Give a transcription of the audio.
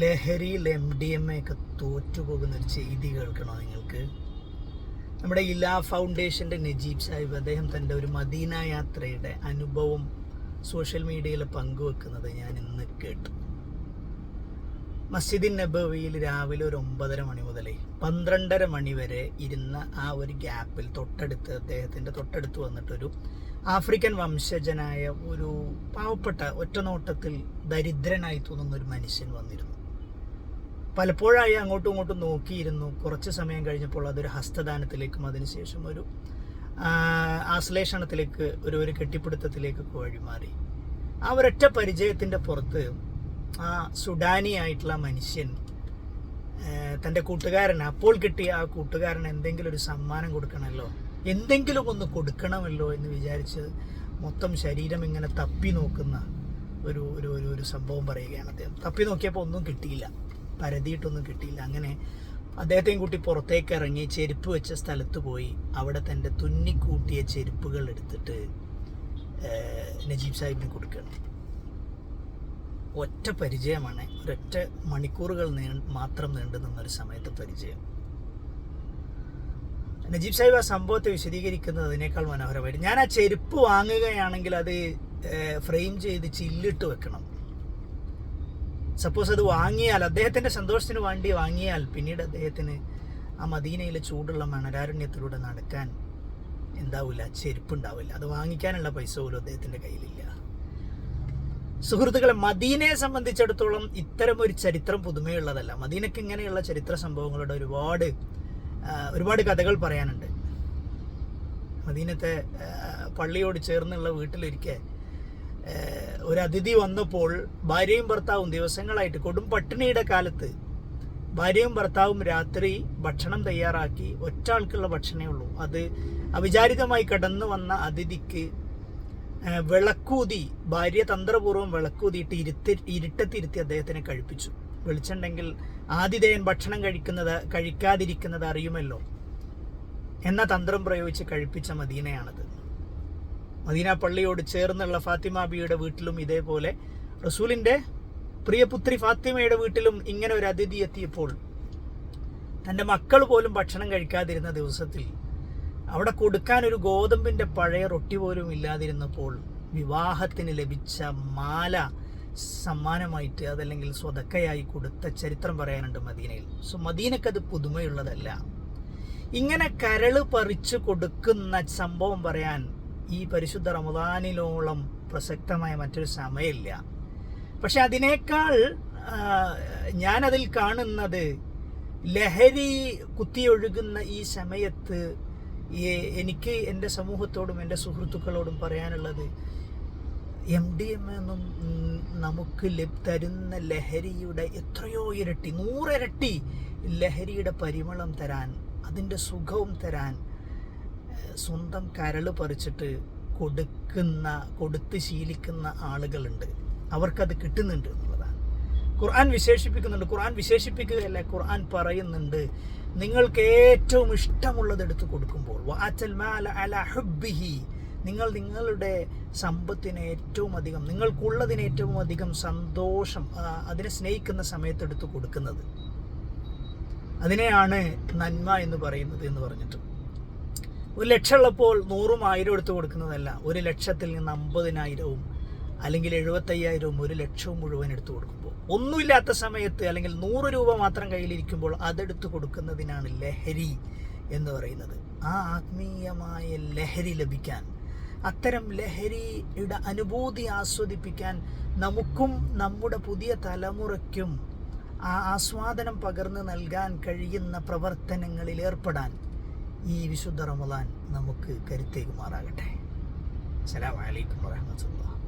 ലഹരിയിൽ M D M A ഒക്കെ തോറ്റുപോകുന്ന ഒരു ചെയ്തി കേൾക്കണോ നിങ്ങൾക്ക്? നമ്മുടെ ഇലാ ഫൗണ്ടേഷന്റെ നജീബ് സാഹിബ് അദ്ദേഹം തന്റെ ഒരു മദീന യാത്രയുടെ അനുഭവം സോഷ്യൽ മീഡിയയിൽ പങ്കുവെക്കുന്നത് ഞാൻ ഇന്ന് കേട്ടു. മസ്ജിദിൻ നബവിയിൽ രാവിലെ ഒരു ഒമ്പതര മണി മുതലേ പന്ത്രണ്ടര മണി വരെ ഇരുന്ന ആ ഒരു ഗ്യാപ്പിൽ തൊട്ടടുത്ത് അദ്ദേഹത്തിന്റെ തൊട്ടടുത്ത് വന്നിട്ടൊരു ആഫ്രിക്കൻ വംശജനായ ഒരു പാവപ്പെട്ട ഒറ്റനോട്ടത്തിൽ ദരിദ്രനായി തോന്നുന്ന ഒരു മനുഷ്യൻ വന്നിരുന്നു. പലപ്പോഴായി അങ്ങോട്ടും ഇങ്ങോട്ടും നോക്കിയിരുന്നു. കുറച്ച് സമയം കഴിഞ്ഞപ്പോൾ അതൊരു ഹസ്തദാനത്തിലേക്കും അതിനുശേഷം ഒരു ആശ്ലേഷണത്തിലേക്ക് ഒരു ഒരു കെട്ടിപ്പിടുത്തത്തിലേക്കൊക്കെ വഴിമാറി. ആ ഒരൊറ്റ പരിചയത്തിന്റെ പുറത്ത് ആ സുഡാനി ആയിട്ടുള്ള മനുഷ്യൻ തന്റെ കൂട്ടുകാരൻ അപ്പോൾ കിട്ടിയ ആ കൂട്ടുകാരൻ എന്തെങ്കിലും ഒരു സമ്മാനം കൊടുക്കണമല്ലോ എന്തെങ്കിലും ഒന്ന് കൊടുക്കണമല്ലോ എന്ന് വിചാരിച്ച് മൊത്തം ശരീരം ഇങ്ങനെ തപ്പി നോക്കുന്ന ഒരു ഒരു ഒരു സംഭവം പറയുകയാണ് അദ്ദേഹം. തപ്പി നോക്കിയപ്പോൾ ഒന്നും കിട്ടിയില്ല. പരതിയിട്ടൊന്നും കിട്ടിയില്ല. അങ്ങനെ അദ്ദേഹത്തെയും കൂട്ടി പുറത്തേക്ക് ഇറങ്ങി ചെരുപ്പ് വെച്ച സ്ഥലത്ത് പോയി. അവിടെ തന്റെ തുന്നിക്കൂട്ടിയ ചെരുപ്പുകൾ എടുത്തിട്ട് നജീബ് സാഹിബിന് കൊടുക്കണം ഒറ്റ പരിചയമാണ്. ഒരൊറ്റ മണിക്കൂറുകൾ നീ മാത്രം നീണ്ടു നിന്നൊരു സമയത്തെ പരിചയം. നജീബ് സാഹിബ് ആ സംഭവത്തെ വിശദീകരിക്കുന്നത് അതിനേക്കാൾ മനോഹരമായിട്ട്. ഞാൻ ആ ചെരുപ്പ് വാങ്ങുകയാണെങ്കിൽ അത് ഫ്രെയിം ചെയ്ത് ചില്ലിട്ട് വെക്കണം. സപ്പോസ് അത് വാങ്ങിയാൽ അദ്ദേഹത്തിന്റെ സന്തോഷത്തിന് വേണ്ടി വാങ്ങിയാൽ പിന്നീട് അദ്ദേഹത്തിന് ആ മദീനയിലെ ചൂടുള്ള മണരാരണ്യത്തിലൂടെ നടക്കാൻ എന്താവില്ല ചെരുപ്പുണ്ടാവില്ല. അത് വാങ്ങിക്കാനുള്ള പൈസ പോലും അദ്ദേഹത്തിന്റെ കയ്യിലില്ല. സുഹൃത്തുക്കളെ മദീനയെ സംബന്ധിച്ചിടത്തോളം ഇത്തരം ഒരു ചരിത്രം പുതുമയുള്ളതല്ല. മദീനയ്ക്ക് ഇങ്ങനെയുള്ള ചരിത്ര സംഭവങ്ങളുടെ ഒരുപാട് ഒരുപാട് കഥകൾ പറയാനുണ്ട്. മദീനത്തെ പള്ളിയോട് ചേർന്നുള്ള വീട്ടിലിരിക്കെ ഒരു അതിഥി വന്നപ്പോൾ ഭാര്യയും ഭർത്താവും ദിവസങ്ങളായിട്ട് കൊടും പട്ടിണിയുടെ കാലത്ത് ഭാര്യയും ഭർത്താവും രാത്രി ഭക്ഷണം തയ്യാറാക്കി ഒറ്റ ആൾക്കുള്ള ഭക്ഷണമേ ഉള്ളൂ. അത് അവിചാരിതമായി കടന്നു വന്ന അതിഥിക്ക് വിളക്കൂതി ഭാര്യ തന്ത്രപൂർവം വിളക്കൂതിയിട്ട് ഇരുത്തി ഇരുട്ടത്തിരുത്തി അദ്ദേഹത്തിനെ കഴിപ്പിച്ചു. വിളിച്ചിട്ടുണ്ടെങ്കിൽ ആതിഥേയൻ ഭക്ഷണം കഴിക്കുന്നത് കഴിക്കാതിരിക്കുന്നത് അറിയുമല്ലോ? എന്ന തന്ത്രം പ്രയോഗിച്ച് കഴിപ്പിച്ച മദീനയാണത്. മദീന പള്ളിയോട് ചേർന്നുള്ള ഫാത്തിമ ബിയുടെ വീട്ടിലും ഇതേപോലെ. റസൂലിന്റെ പ്രിയപുത്രി ഫാത്തിമയുടെ വീട്ടിലും ഇങ്ങനെ ഒരു അതിഥി എത്തിയപ്പോൾ തന്റെ മക്കൾ പോലും ഭക്ഷണം കഴിക്കാതിരുന്ന ദിവസത്തിൽ അവിടെ കൊടുക്കാൻ ഒരു ഗോതമ്പിന്റെ പഴയ റൊട്ടി പോലും ഇല്ലാതിരുന്നപ്പോൾ വിവാഹത്തിന് ലഭിച്ച മാല സമ്മാനമായിട്ട് അതല്ലെങ്കിൽ സ്വതക്കയായി കൊടുത്ത ചരിത്രം പറയാനുണ്ട് മദീനയിൽ. സോ മദീനക്കത് പുതുമയുള്ളതല്ല. ഇങ്ങനെ കരൾ പറിച്ചു കൊടുക്കുന്ന സംഭവം പറയാൻ ഈ പരിശുദ്ധ റമദാനിലോളം പ്രസക്തമായ മറ്റൊരു സമയമില്ല. പക്ഷെ അതിനേക്കാൾ ഞാനതിൽ കാണുന്നത് ലഹരി കുത്തിയൊഴുകുന്ന ഈ സമയത്ത് എനിക്ക് എന്റെ സമൂഹത്തോടും എന്റെ സുഹൃത്തുക്കളോടും പറയാനുള്ളത് എം ഡി എം എന്നും നമുക്ക് തരുന്ന ലഹരിയുടെ എത്രയോ ഇരട്ടി നൂറിരട്ടി ലഹരിയുടെ പരിമളം തരാൻ അതിന്റെ സുഖവും തരാൻ സ്വന്തം കരൾ പറിച്ചിട്ട് കൊടുക്കുന്ന കൊടുത്ത് ശീലിക്കുന്ന ആളുകളുണ്ട്. അവർക്കത് കിട്ടുന്നുണ്ട് എന്നുള്ളതാണ്. ഖുർആൻ വിശേഷിപ്പിക്കുന്നുണ്ട്. ഖുർആൻ വിശേഷിപ്പിക്കുകയല്ല ഖുർആൻ പറയുന്നുണ്ട് നിങ്ങൾക്ക് ഏറ്റവും ഇഷ്ടമുള്ളത് എടുത്ത് കൊടുക്കുമ്പോൾ നിങ്ങൾ നിങ്ങളുടെ സമ്പത്തിനെ ഏറ്റവും അധികം നിങ്ങൾക്കുള്ളതിന് ഏറ്റവും അധികം സന്തോഷം അതിനെ സ്നേഹിക്കുന്ന സമയത്ത് എടുത്ത് കൊടുക്കുന്നത്. അതിനെയാണ് നന്മ എന്ന് പറയുന്നത് എന്ന് പറഞ്ഞിട്ട്. ഒരു ലക്ഷം ലക്ഷമുള്ളപ്പോൾ നൂറും ആയിരം എടുത്ത് കൊടുക്കുന്നതല്ല. ഒരു ലക്ഷത്തിൽ നിന്ന് അമ്പതിനായിരവും അല്ലെങ്കിൽ എഴുപത്തയ്യായിരവും ഒരു ലക്ഷവും മുഴുവൻ എടുത്തു കൊടുക്കുമ്പോൾ. ഒന്നുമില്ലാത്ത സമയത്ത് അല്ലെങ്കിൽ നൂറ് രൂപ മാത്രം കയ്യിലിരിക്കുമ്പോൾ അതെടുത്ത് കൊടുക്കുന്നതിനാണ് ലഹരി എന്ന് പറയുന്നത്. ആ ആത്മീയമായ ലഹരി ലഭിക്കാൻ അത്തരം ലഹരിയുടെ അനുഭൂതി ആസ്വദിപ്പിക്കാൻ നമുക്കും നമ്മുടെ പുതിയ തലമുറയ്ക്കും ആ ആസ്വാദനം പകർന്നു നൽകാൻ കഴിയുന്ന പ്രവർത്തനങ്ങളിൽ ഏർപ്പെടാൻ ഈ വിശുദ്ധ റമദാൻ നമുക്ക് കരുത്തേകുമാറാകട്ടെ. സലാം അലൈക്കും വറഹ്മത്തുള്ളാഹി